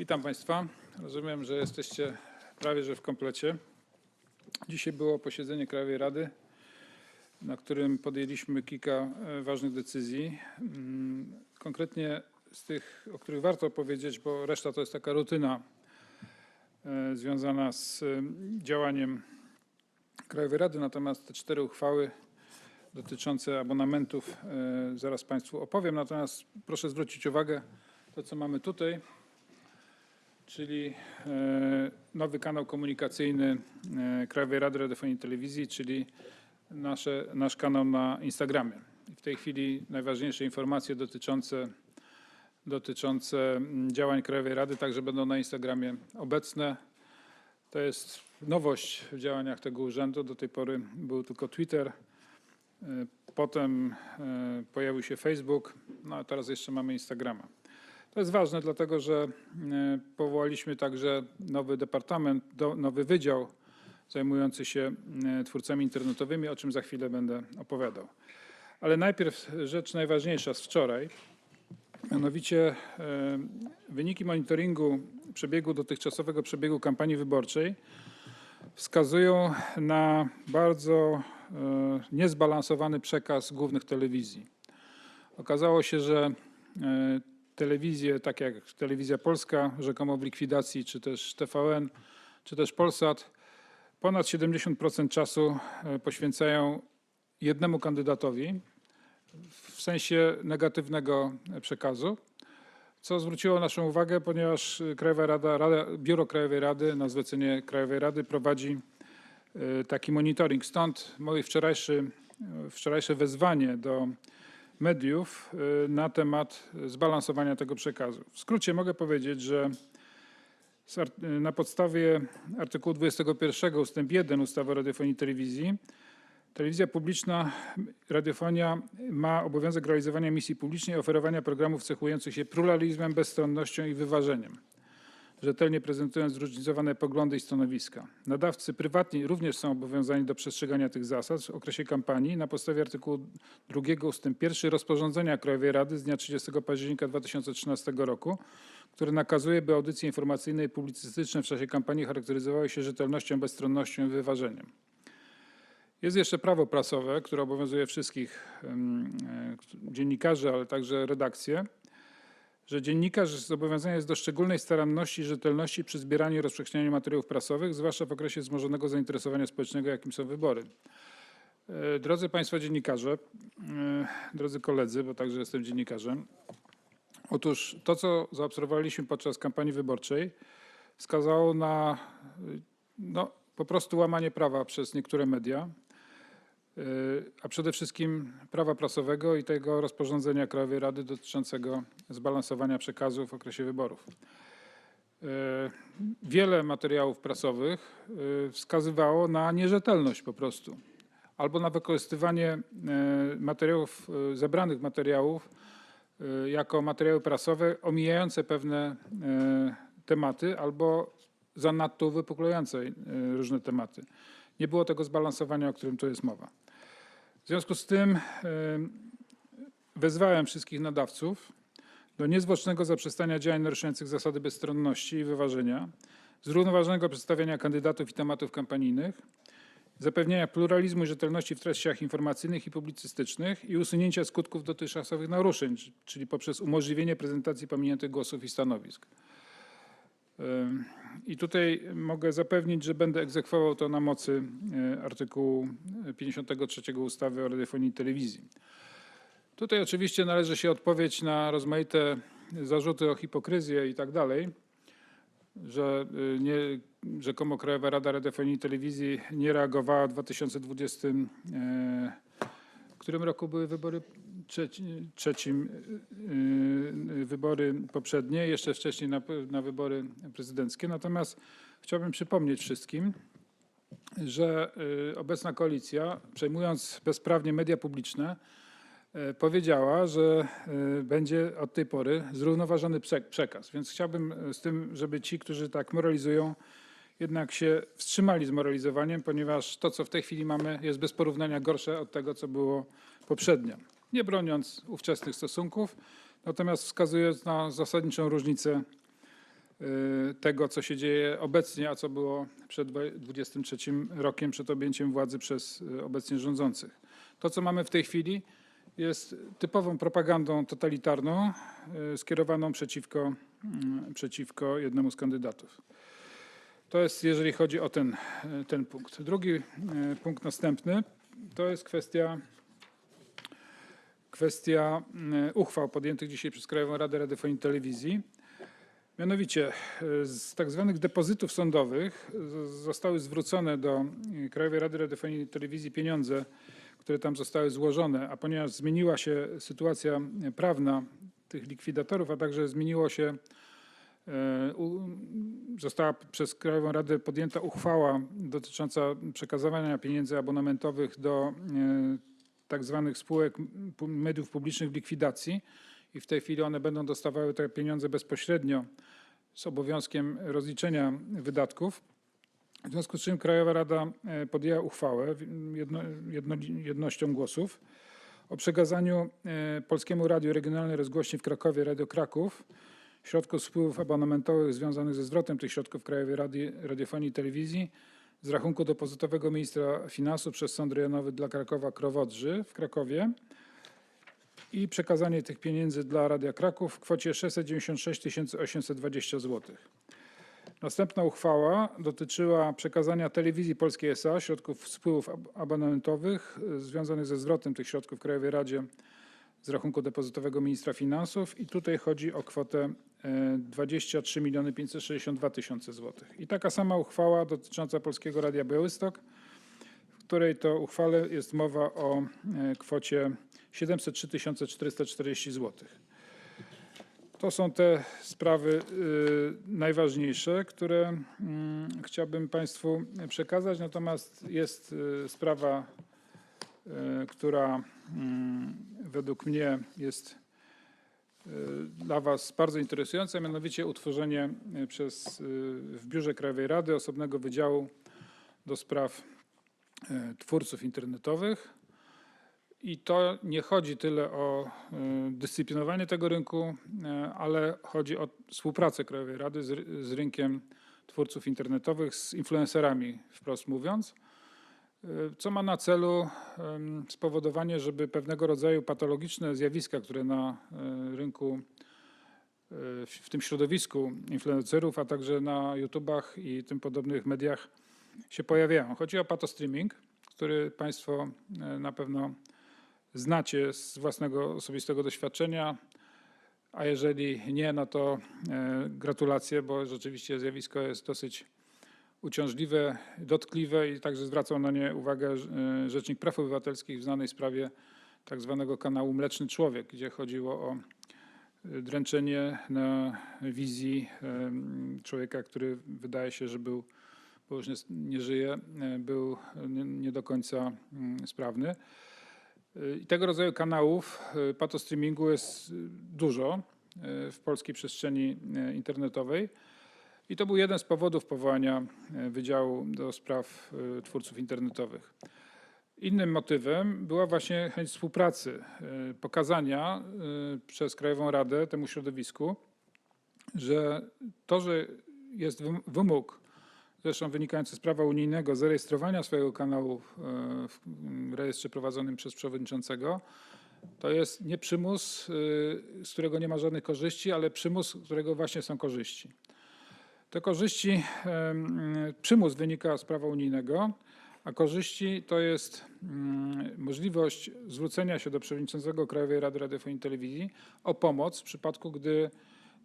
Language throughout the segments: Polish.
Witam Państwa. Rozumiem, że jesteście prawie że w komplecie. Dzisiaj było posiedzenie Krajowej Rady, na którym podjęliśmy kilka e, ważnych decyzji. Mm, Konkretnie z tych, o których warto powiedzieć, bo reszta to jest taka rutyna e, związana z działaniem Krajowej Rady. Natomiast te cztery uchwały dotyczące abonamentów e, zaraz Państwu opowiem. Natomiast proszę zwrócić uwagę, to co mamy tutaj, czyli e, nowy kanał komunikacyjny e, Krajowej Rady Radiofonii i Telewizji, czyli nasze, nasz kanał na Instagramie. W tej chwili najważniejsze informacje dotyczące, dotyczące mm, działań Krajowej Rady także będą na Instagramie obecne. To jest nowość w działaniach tego urzędu. Do tej pory był tylko Twitter, e, potem pojawił się Facebook, no a teraz jeszcze mamy Instagrama. To jest ważne, dlatego że e, powołaliśmy także nowy departament, nowy wydział zajmujący się e, twórcami internetowymi, o czym za chwilę będę opowiadał. Ale najpierw rzecz najważniejsza z wczoraj, mianowicie e, wyniki monitoringu przebiegu dotychczasowego przebiegu kampanii wyborczej wskazują na bardzo niezbalansowany przekaz głównych telewizji. Okazało się, że telewizje, takie jak Telewizja Polska, rzekomo w likwidacji, czy też TVN, czy też Polsat, ponad 70% czasu e, poświęcają jednemu kandydatowi w sensie negatywnego przekazu, co zwróciło naszą uwagę, ponieważ Krajowa Rada, Rada, Biuro Krajowej Rady na zlecenie Krajowej Rady prowadzi e, taki monitoring. Stąd moje wczorajsze wezwanie do mediów y, na temat zbalansowania tego przekazu. W skrócie mogę powiedzieć, że y, na podstawie artykułu 21 ust. 1 ustawy o radiofonii i telewizji telewizja publiczna, radiofonia ma obowiązek realizowania misji publicznej i oferowania programów cechujących się pluralizmem, bezstronnością i wyważeniem rzetelnie prezentując zróżnicowane poglądy i stanowiska. Nadawcy prywatni również są obowiązani do przestrzegania tych zasad w okresie kampanii na podstawie artykułu 2 ust. 1 rozporządzenia Krajowej Rady z dnia 30 października 2013 roku, które nakazuje, by audycje informacyjne i publicystyczne w czasie kampanii charakteryzowały się rzetelnością, bezstronnością i wyważeniem. Jest jeszcze prawo prasowe, które obowiązuje wszystkich e, dziennikarzy, ale także redakcje że dziennikarz zobowiązany jest do szczególnej staranności i rzetelności przy zbieraniu i rozpowszechnianiu materiałów prasowych, zwłaszcza w okresie wzmożonego zainteresowania społecznego, jakim są wybory. E, Drodzy Państwo dziennikarze, e, drodzy koledzy, bo także jestem dziennikarzem, otóż to, co zaobserwowaliśmy podczas kampanii wyborczej, wskazało na y, no, po prostu łamanie prawa przez niektóre media, a przede wszystkim prawa prasowego i tego rozporządzenia Krajowej Rady dotyczącego zbalansowania przekazu w okresie wyborów. Y, Wiele materiałów prasowych y, wskazywało na nierzetelność po prostu, albo na wykorzystywanie materiałów, zebranych materiałów jako materiały prasowe omijające pewne tematy albo zanadto uwypuklające różne tematy. Nie było tego zbalansowania, o którym tu jest mowa. W związku z tym wezwałem wszystkich nadawców do niezwłocznego zaprzestania działań naruszających zasady bezstronności i wyważenia, zrównoważonego przedstawiania kandydatów i tematów kampanijnych, zapewnienia pluralizmu i rzetelności w treściach informacyjnych i publicystycznych i usunięcia skutków dotychczasowych naruszeń, czyli poprzez umożliwienie prezentacji pominiętych głosów i stanowisk. I tutaj mogę zapewnić, że będę egzekwował to na mocy y, artykułu 53 ustawy o radiofonii i telewizji. Tutaj oczywiście należy się odpowiedź na rozmaite zarzuty o hipokryzję i tak dalej, że y, nie, rzekomo Krajowa Rada Radiofonii i Telewizji nie reagowała w 2020, e, w którym roku były wybory? Trzeci, trzecim y, y, wybory poprzednie, jeszcze wcześniej na, na wybory prezydenckie. Natomiast chciałbym przypomnieć wszystkim, że y, obecna koalicja, przejmując bezprawnie media publiczne, powiedziała, że będzie od tej pory zrównoważony prze- przekaz. Więc chciałbym z tym, żeby ci, którzy tak moralizują, jednak się wstrzymali z moralizowaniem, ponieważ to, co w tej chwili mamy, jest bez porównania gorsze od tego, co było poprzednio. Nie broniąc ówczesnych stosunków, natomiast wskazując na zasadniczą różnicę y, tego, co się dzieje obecnie, a co było przed dwa- 23 rokiem, przed objęciem władzy przez y, obecnie rządzących. To, co mamy w tej chwili, jest typową propagandą totalitarną y, skierowaną przeciwko, mm, przeciwko jednemu z kandydatów. To jest, jeżeli chodzi o ten, ten punkt. Drugi punkt następny to jest kwestia, kwestia y, uchwał podjętych dzisiaj przez Krajową Radę Radiofonii i Telewizji. Mianowicie y, z tak zwanych depozytów sądowych zostały zwrócone do y, Krajowej Rady Radiofonii i Telewizji pieniądze, które tam zostały złożone, a ponieważ zmieniła się sytuacja y, prawna tych likwidatorów, a także zmieniło się, u- została przez Krajową Radę podjęta uchwała dotycząca przekazywania pieniędzy abonamentowych do tak zwanych spółek mediów publicznych w likwidacji i w tej chwili one będą dostawały te pieniądze bezpośrednio z obowiązkiem rozliczenia wydatków. W związku z czym Krajowa Rada e, podjęła uchwałę jedno, jedno, jednością głosów o przekazaniu e, Polskiemu Radiu Regionalnej Rozgłośni w Krakowie Radio Kraków środków z wpływów abonamentowych związanych ze zwrotem tych środków Krajowej Rady Radiofonii i Telewizji z rachunku depozytowego ministra finansów przez Sąd Rejonowy dla Krakowa Krowodrzy w Krakowie i przekazanie tych pieniędzy dla Radia Kraków w kwocie 696 820 zł. Następna uchwała dotyczyła przekazania Telewizji Polskiej SA środków ab- abonamentowych y, związanych ze zwrotem tych środków Krajowej Radzie z rachunku depozytowego ministra finansów i tutaj chodzi o kwotę e, 23 562 tysiące złotych. I taka sama uchwała dotycząca Polskiego Radia Białystok, w której to uchwale jest mowa o e, kwocie 703 440 złotych. To są te sprawy y, najważniejsze, które mm, chciałbym Państwu przekazać. Natomiast jest sprawa, która mm, według mnie jest y, dla Was bardzo interesująca, mianowicie utworzenie y, przez, w Biurze Krajowej Rady osobnego wydziału do spraw twórców internetowych. I to nie chodzi tyle o dyscyplinowanie tego rynku, ale chodzi o współpracę Krajowej Rady z, z rynkiem twórców internetowych, z influencerami, wprost mówiąc, co ma na celu spowodowanie, żeby pewnego rodzaju patologiczne zjawiska, które na y, rynku, y, w tym środowisku influencerów, a także na YouTubach i tym podobnych mediach się pojawiają. Chodzi o patostreaming, który Państwo y, na pewno znacie z własnego osobistego doświadczenia, a jeżeli nie, no to e, gratulacje, bo rzeczywiście zjawisko jest dosyć uciążliwe, dotkliwe i także zwracał na nie uwagę e, Rzecznik Praw Obywatelskich w znanej sprawie tak zwanego kanału Mleczny Człowiek, gdzie chodziło o e, dręczenie na wizji em, człowieka, który wydaje się, że był, bo już nie, nie żyje, e, był nie, nie do końca mm, sprawny. I tego rodzaju kanałów patostreamingu jest dużo w polskiej przestrzeni internetowej. I to był jeden z powodów powołania y, Wydziału do Spraw y, Twórców Internetowych. Innym motywem była właśnie chęć współpracy, y, pokazania przez Krajową Radę temu środowisku, że to, że jest wym- wymóg, zresztą wynikający z prawa unijnego, zarejestrowania swojego kanału e, w rejestrze prowadzonym przez przewodniczącego, to jest nie przymus, z którego nie ma żadnych korzyści, ale przymus, z którego właśnie są korzyści. Te korzyści, przymus wynika z prawa unijnego, a korzyści to jest mm, możliwość zwrócenia się do przewodniczącego Krajowej Rady Radiofonii i Telewizji o pomoc w przypadku, gdy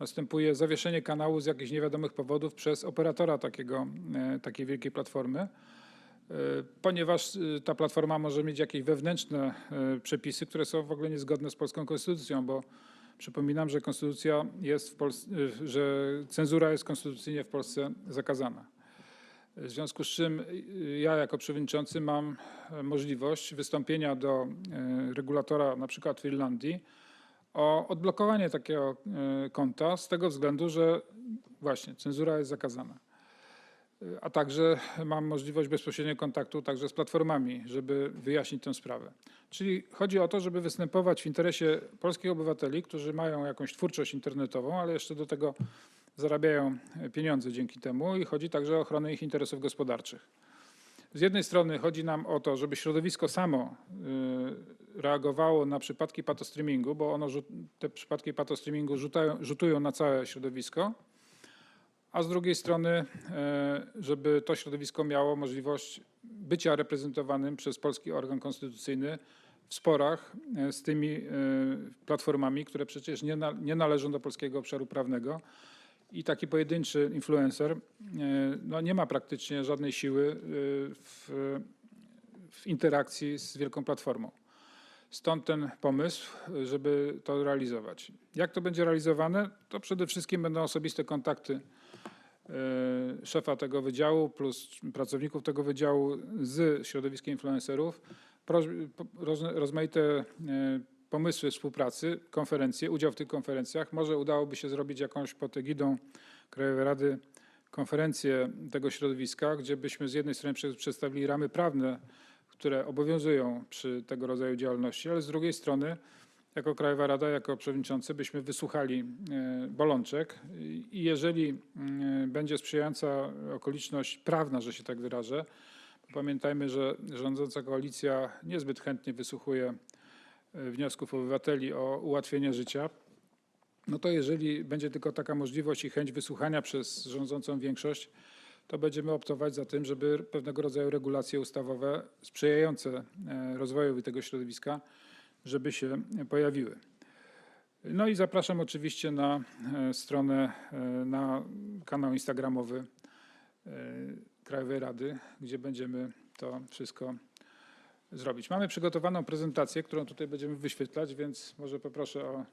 następuje zawieszenie kanału z jakichś niewiadomych powodów przez operatora takiego, e, takiej wielkiej platformy. E, Ponieważ e, ta platforma może mieć jakieś wewnętrzne przepisy, które są w ogóle niezgodne z polską konstytucją, bo przypominam, że konstytucja jest w Polsce, że cenzura jest konstytucyjnie w Polsce zakazana. W związku z czym y, ja jako przewodniczący mam e, możliwość wystąpienia do e, regulatora na przykład w Irlandii o odblokowanie takiego e, konta z tego względu, że właśnie cenzura jest zakazana. A także mam możliwość bezpośredniego kontaktu także z platformami, żeby wyjaśnić tę sprawę. Czyli chodzi o to, żeby występować w interesie polskich obywateli, którzy mają jakąś twórczość internetową, ale jeszcze do tego zarabiają pieniądze dzięki temu i chodzi także o ochronę ich interesów gospodarczych. Z jednej strony chodzi nam o to, żeby środowisko samo y, reagowało na przypadki patostreamingu, bo ono, te przypadki patostreamingu rzutują na całe środowisko, a z drugiej strony, e, żeby to środowisko miało możliwość bycia reprezentowanym przez polski organ konstytucyjny w sporach e, z tymi e, platformami, które przecież nie, na, nie należą do polskiego obszaru prawnego. I taki pojedynczy influencer no, nie ma praktycznie żadnej siły w, w interakcji z wielką platformą. Stąd ten pomysł, żeby to realizować. Jak to będzie realizowane? To przede wszystkim będą osobiste kontakty szefa tego wydziału plus pracowników tego wydziału z środowiskiem influencerów, rozmaite e, pomysły współpracy, konferencje, udział w tych konferencjach. Może udałoby się zrobić jakąś pod egidą Krajowej Rady konferencję tego środowiska, gdzie byśmy z jednej strony prze- przedstawili ramy prawne, które obowiązują przy tego rodzaju działalności, ale z drugiej strony jako Krajowa Rada, jako przewodniczący byśmy wysłuchali e, bolączek. I jeżeli będzie sprzyjająca okoliczność prawna, że się tak wyrażę, pamiętajmy, że rządząca koalicja niezbyt chętnie wysłuchuje e, wniosków obywateli o ułatwienie życia, no to jeżeli będzie tylko taka możliwość i chęć wysłuchania przez rządzącą większość, to będziemy optować za tym, żeby pewnego rodzaju regulacje ustawowe sprzyjające e, rozwojowi tego środowiska, żeby się pojawiły. No i zapraszam oczywiście na e, stronę, e, na kanał instagramowy e, Krajowej Rady, gdzie będziemy to wszystko zrobić. Mamy przygotowaną prezentację, którą tutaj będziemy wyświetlać, więc może poproszę o...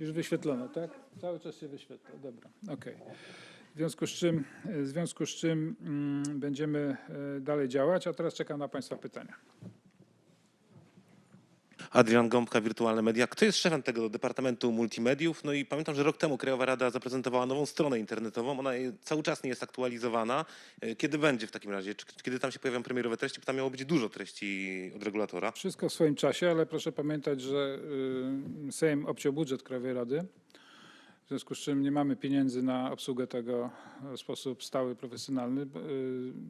Już wyświetlono, tak? Cały czas się wyświetla, dobra, okej. W związku z czym, w związku z czym mm, będziemy dalej działać, a teraz czekam na Państwa pytania. Adrian Gąbka, Wirtualne Media. Kto jest szefem tego Departamentu Multimediów? No i pamiętam, że rok temu Krajowa Rada zaprezentowała nową stronę internetową. Ona cały czas nie jest aktualizowana. E, Kiedy będzie w takim razie? Kiedy tam się pojawią premierowe treści? Bo tam miało być dużo treści od regulatora. Wszystko w swoim czasie, ale proszę pamiętać, że y, Sejm obciął budżet Krajowej Rady, w związku z czym nie mamy pieniędzy na obsługę tego w sposób stały, profesjonalny. Y,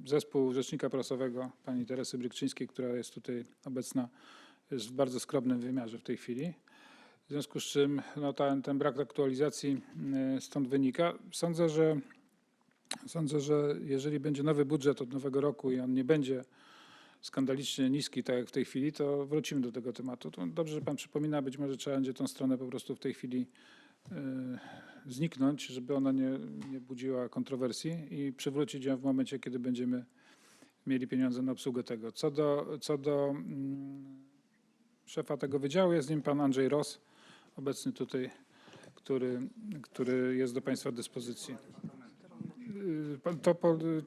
Zespół Rzecznika Prasowego pani Teresy Brykczyńskiej, która jest tutaj obecna, jest w bardzo skromnym wymiarze w tej chwili. W związku z czym no, ten, ten brak aktualizacji y, stąd wynika. Sądzę, że Sądzę, że jeżeli będzie nowy budżet od nowego roku i on nie będzie skandalicznie niski, tak jak w tej chwili, to wrócimy do tego tematu. To dobrze, że Pan przypomina, być może trzeba będzie tą stronę po prostu w tej chwili y, zniknąć, żeby ona nie, nie budziła kontrowersji i przywrócić ją w momencie, kiedy będziemy mieli pieniądze na obsługę tego. Co do, co do mm, szefa tego wydziału, jest nim Pan Andrzej Ross, obecny tutaj, który, który jest do Państwa dyspozycji. Y, To,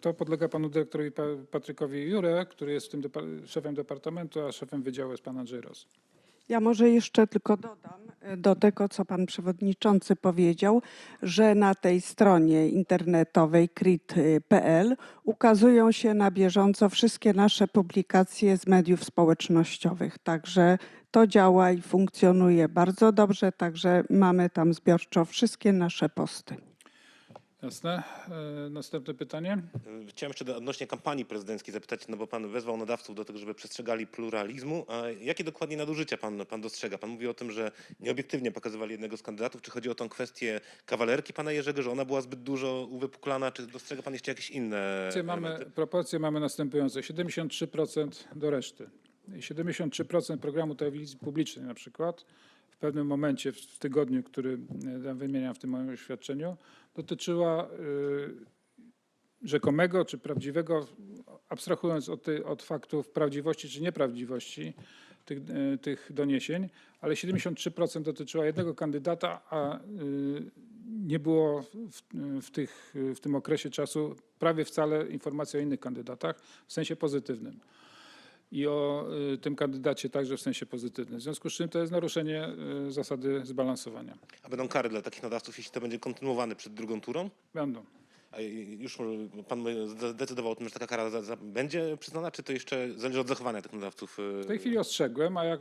to podlega panu dyrektorowi Pa- Patrykowi Jure, który jest tym szefem departamentu, a szefem wydziału jest pan Andrzej Ros. Ja może jeszcze tylko dodam e, do tego, co pan przewodniczący powiedział, że na tej stronie internetowej krit.pl ukazują się na bieżąco wszystkie nasze publikacje z mediów społecznościowych. Także to działa i funkcjonuje bardzo dobrze, także mamy tam zbiorczo wszystkie nasze posty. Jasne. E, Następne pytanie. Chciałem jeszcze odnośnie kampanii prezydenckiej zapytać, no bo pan wezwał nadawców do tego, żeby przestrzegali pluralizmu. A jakie dokładnie nadużycia pan, pan dostrzega? Pan mówi o tym, że nieobiektywnie pokazywali jednego z kandydatów. Czy chodzi o tą kwestię kawalerki pana Jerzego, że ona była zbyt dużo uwypuklana? Czy dostrzega pan jeszcze jakieś inne Proporcje mamy, elementy? proporcje mamy następujące. 73% do reszty. I 73% programu telewizji publicznej na przykład w pewnym momencie w tygodniu, który e, wymieniam w tym moim oświadczeniu, dotyczyła y, rzekomego czy prawdziwego, abstrahując od, od faktów prawdziwości czy nieprawdziwości tych, e, tych doniesień, ale 73% dotyczyła jednego kandydata, a nie było w, w, tych, w tym okresie czasu prawie wcale informacji o innych kandydatach w sensie pozytywnym. I o y, tym kandydacie także w sensie pozytywnym. W związku z czym to jest naruszenie y, zasady zbalansowania. A będą kary dla takich nadawców, jeśli to będzie kontynuowane przed drugą turą? Będą. Już pan zdecydował o tym, że taka kara za, za, będzie przyznana, czy to jeszcze zależy od zachowania tych nadawców? e, W tej chwili ostrzegłem, a jak,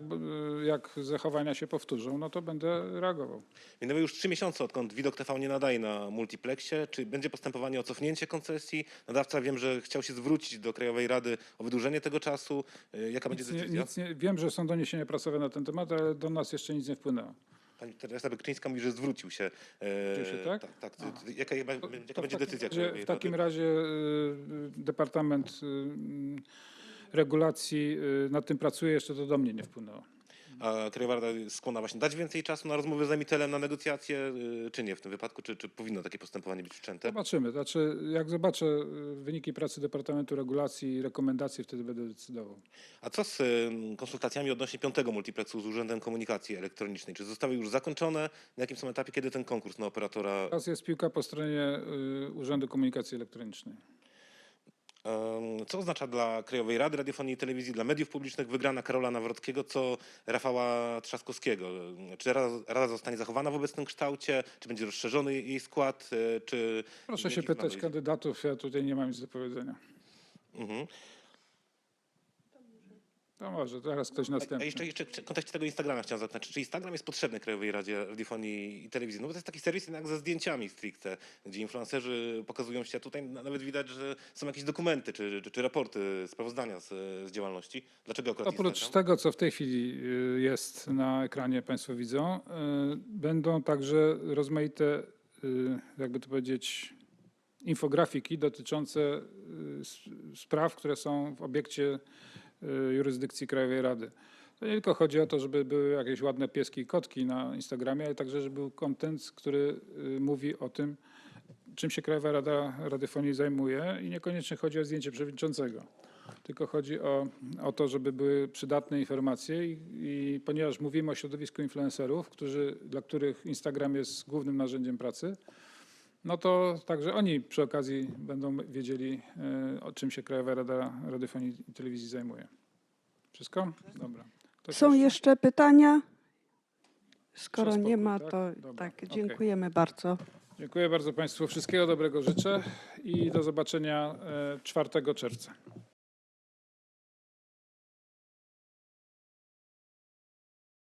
jak zachowania się powtórzą, no to będę reagował. Minęły już trzy miesiące, odkąd Widok TV nie nadaje na multiplexie. Czy będzie postępowanie o cofnięcie koncesji? Nadawca wiem, że chciał się zwrócić do Krajowej Rady o wydłużenie tego czasu. E, Jaka będzie Nic nie, decyzja? nic nie, wiem, że są doniesienia prasowe na ten temat, ale do nas jeszcze nic nie wpłynęło. Pani Teresa Bekczyńska mówi, że zwrócił się. E, Zwrócił się, tak? tak, tak. Jaka, jaka To- będzie takim decyzja razie- W takim razie y, Departament y, Regulacji y, nad tym pracuje, jeszcze to do mnie nie wpłynęło. A Krajowa Rada jest skłonna właśnie dać więcej czasu na rozmowy z emitelem, na negocjacje, e, czy nie w tym wypadku? Czy, czy powinno takie postępowanie być wszczęte? Zobaczymy. Znaczy, jak zobaczę y, wyniki pracy Departamentu Regulacji i rekomendacje, wtedy będę decydował. A co z konsultacjami odnośnie piątego multiplexu z Urzędem Komunikacji Elektronicznej? Czy zostały już zakończone? Na jakim są etapie, kiedy ten konkurs na operatora Teraz jest piłka po stronie y, Urzędu Komunikacji Elektronicznej. Co oznacza dla Krajowej Rady Radiofonii i Telewizji, dla mediów publicznych wygrana Karola Nawrockiego, co Rafała Trzaskowskiego? Czy Rada, zostanie zachowana w obecnym kształcie? Czy będzie rozszerzony jej skład? e, Czy Proszę się pytać kandydatów, ja tutaj nie mam nic do powiedzenia. Mhm. To może, teraz ktoś A następny. jeszcze, jeszcze w kontekście tego Instagrama chciałem zapytać, czy Instagram jest potrzebny Krajowej Radzie Radiofonii i Telewizji? No bo to jest taki serwis jednak ze zdjęciami stricte, gdzie influencerzy pokazują się, tutaj na- nawet widać, że są jakieś dokumenty czy, czy, czy raporty, sprawozdania z, z działalności. Dlaczego akurat Oprócz Instagram? tego, co w tej chwili y, jest na ekranie, Państwo widzą, y, będą także rozmaite, y, jakby to powiedzieć, infografiki dotyczące spraw, które są w obiekcie jurysdykcji Krajowej Rady. To nie tylko chodzi o to, żeby były jakieś ładne pieski i kotki na Instagramie, ale także, żeby był kontent, który y, mówi o tym, czym się Krajowa Rada Radiofonii zajmuje i niekoniecznie chodzi o zdjęcie przewodniczącego tylko chodzi o, o to, żeby były przydatne informacje i, i ponieważ mówimy o środowisku influencerów, którzy, dla których Instagram jest głównym narzędziem pracy, no to także oni przy okazji będą wiedzieli, e, o czym się Krajowa Rada Radiofonii i Telewizji zajmuje. Wszystko? Dobra. Ktoś Są jeszcze pytania? Skoro nie ma, tak? to Dobra, tak, dziękujemy bardzo. Dziękuję bardzo Państwu. Wszystkiego dobrego życzę i do zobaczenia e, 4 czerwca.